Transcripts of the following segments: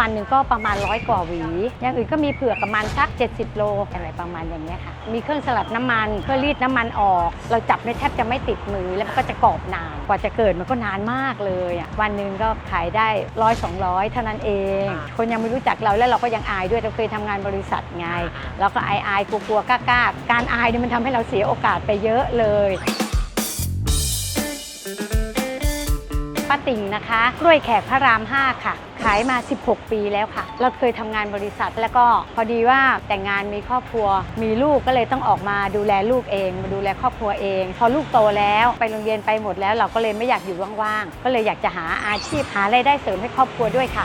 วันหนึ่งก็ประมาณร้อยกว่าหวี อย่างอื่นก็มีเผือกประมาณสัก 70 โลอะไรประมาณอย่างเงี้ยค่ะ มีเครื่องสลัดน้ำมันเครื่องรีดน้ำมันออก เราจับไม่แทบจะไม่ติดมือแล้วมันก็จะกรอบนาน กว่าจะเกิดมันก็นานมากเลยอะวันหนึ่งก็ขายได้ร้อยสองร้อยเท่านั้นเอง คนยังไม่รู้จักเราแล้วเราก็ยังอายด้วย เราเคยทำงานบริษัทไง เราก็อายอายๆกลัวๆกล้าๆการอายเนี่ยมันทำให้เราเสียโอกาสไปเยอะเลย ป้าติ่งนะคะกล้วยแขกพระราม 5 ค่ะ ขายมา 16 ปีแล้วค่ะ เราเคยทำงานบริษัทแล้วก็พอดีว่าแต่งงานมีครอบครัว มีลูกก็เลยต้องออกมาดูแลลูกเอง มาดูแลครอบครัวเอง พอลูกโตแล้วไปโรงเรียนไปหมดแล้ว เราก็เลยไม่อยากอยู่ว่างๆ ก็เลยอยากจะหาอาชีพหารายได้เสริมให้ครอบครัวด้วยค่ะ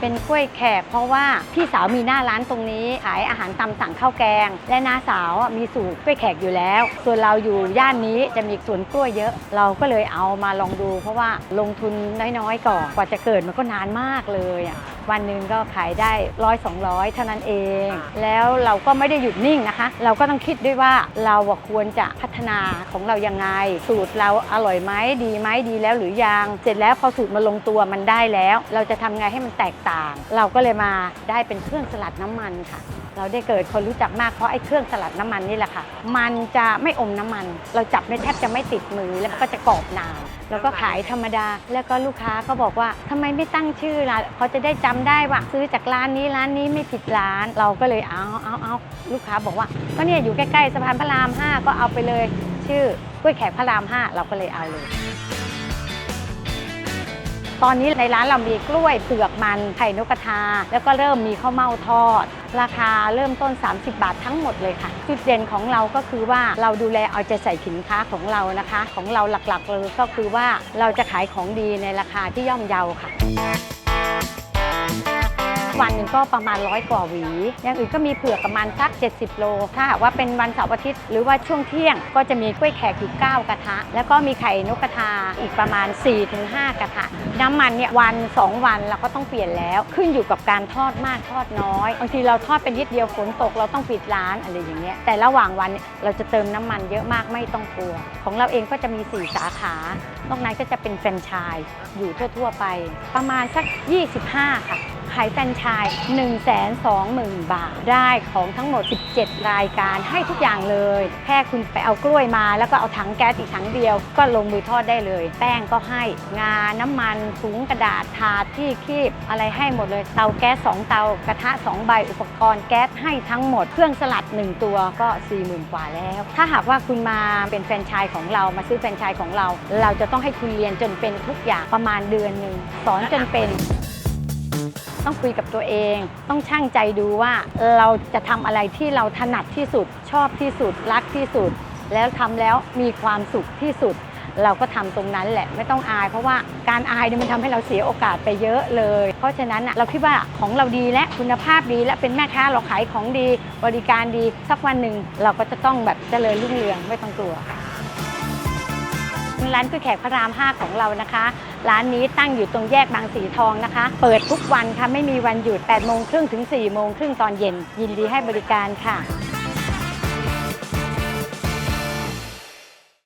เป็นกล้วยแขก เพราะว่าพี่สาวมีหน้าร้านตรงนี้ขายอาหารตามสั่งข้าวแกง และน้าสาวอะมีสูตรกล้วยแขกอยู่แล้ว ส่วนเราอยู่ย่านนี้จะมีสวนกล้วยเยอะ เราก็เลยเอามาลองดู เพราะว่าลงทุนน้อยๆก่อนกว่าจะเกิดมันก็นานมากเลยอะวันหนึ่งก็ขายได้ร้อยสองร้อยเท่านั้นเอง แล้วเราก็ไม่ได้หยุดนิ่งนะคะ เราก็ต้องคิดด้วยว่าเราอะควรจะพัฒนาของเรายังไง สูตรเราอร่อยไหมดีไหมดีแล้วหรือยัง เสร็จแล้วพอสูตรมาลงตัวมันได้แล้ว เราจะทำไงให้มันแตกต่างเราก็เลยมาได้เป็นเครื่องสลัดน้ำมันค่ะ เราได้เกิดคนรู้จักมากเพราะไอ้เครื่องสลัดน้ำมันนี่แหละค่ะ มันจะไม่อมน้ำมัน เราจับไม่แทบจะไม่ติดมือแล้วก็จะกรอบนานแล้วก็ขายธรรมดา แล้วก็ลูกค้าก็บอกว่าทำไมไม่ตั้งชื่อล่ะเขาจะได้จำได้ว่าซื้อจากร้านนี้ร้านนี้ไม่ผิดร้าน เราก็เลยเอาเอาเอาลูกค้าบอกว่าก็เนี่ยอยู่ใกล้ๆสะพานพระราม 5 ก็เอาไปเลย ชื่อกล้วยแขกพระราม 5 เราก็เลยเอาเลย ตอนนี้ในร้านเรามีกล้วยเปลือกมันไข่นกกระทา แล้วก็เริ่มมีข้าวเม่าทอด ราคาเริ่มต้น 30 บาททั้งหมดเลยค่ะ จุดเด่นของเราก็คือว่าเราดูแลเอาใจใส่สินค้าของเรานะคะ ของเราหลักๆเลยก็คือว่าเราจะขายของดีในราคาที่ย่อมเยาค่ะ วันหนึ่งก็ประมาณร้อยกว่าหวี อย่างอื่นก็มีเผือกประมาณสัก 70 โล ถ้าหากว่าเป็นวันเสาร์อาทิตย์หรือว่าช่วงเที่ยงก็จะมีกล้วยแขกอยู่ 9 กระทะ แล้วก็มีไข่นกกระทาอีกประมาณ 4-5 กระทะ น้ำมันเนี่ยวัน 2 วันเราก็ต้องเปลี่ยนแล้ว ขึ้นอยู่กับการทอดมากทอดน้อย บางทีเราทอดเป็นนิดเดียวฝนตกเราต้องปิดร้านอะไรอย่างเงี้ย แต่ระหว่างวันเนี่ยเราจะเติมน้ำมันเยอะมากไม่ต้องกลัว ของเราเองก็จะมี 4 สาขา นอกนั้นก็จะเป็นแฟรนไชส์อยู่ทั่ว ๆ ไป ประมาณสัก 25 ค่ะ ขายแฟรนไชส์1 2 0 0 0 0 บาท ได้ของทั้งหมด 17 รายการให้ทุกอย่างเลย แค่คุณไปเอากล้วยมา แล้วก็เอาถังแก๊สอีกถังเดียว ก็ลงมือทอดได้เลย แป้งก็ให้งาน้ำมันถุงกระดาษถาดที่คีบอะไรให้หมดเลย เตาแก๊ส2เตากระทะ2ใบอุปกรณ์แก๊สให้ทั้งหมดเครื่องสลัด 1 ตัวก็ 40,000 กว่าแล้ว ถ้าหากว่าคุณมาเป็นแฟรนไชส์ของเรามาซื้อแฟรนไชส์ของเรา เราจะต้องให้คุณเรียนจนเป็นทุกอย่างประมาณเดือนหนึ่งสอนจนเป็น ต้องคุยกับตัวเอง ต้องช่างใจดูว่าเราจะทำอะไรที่เราถนัดที่สุด ชอบที่สุด รักที่สุด แล้วทำแล้วมีความสุขที่สุด เราก็ทำตรงนั้นแหละไม่ต้องอาย เพราะว่าการอายเนี่ยมันทำให้เราเสียโอกาสไปเยอะเลย เพราะฉะนั้นเราคิดว่าของเราดีและคุณภาพดีและเป็นแม่ค้าเราขายของดี บริการดีสักวันหนึ่งเราก็จะต้องแบบเจริญรุ่งเรืองไม่ต้องกลัวร้านก๋วยแขกพระราม 5 ของเรานะคะ ร้านนี้ตั้งอยู่ตรงแยกบางสีทองนะคะ เปิดทุกวันค่ะไม่มีวันหยุด8โมงครึ่งถึง4โมงครึ่งตอนเย็น ยินดีให้บริการค่ะ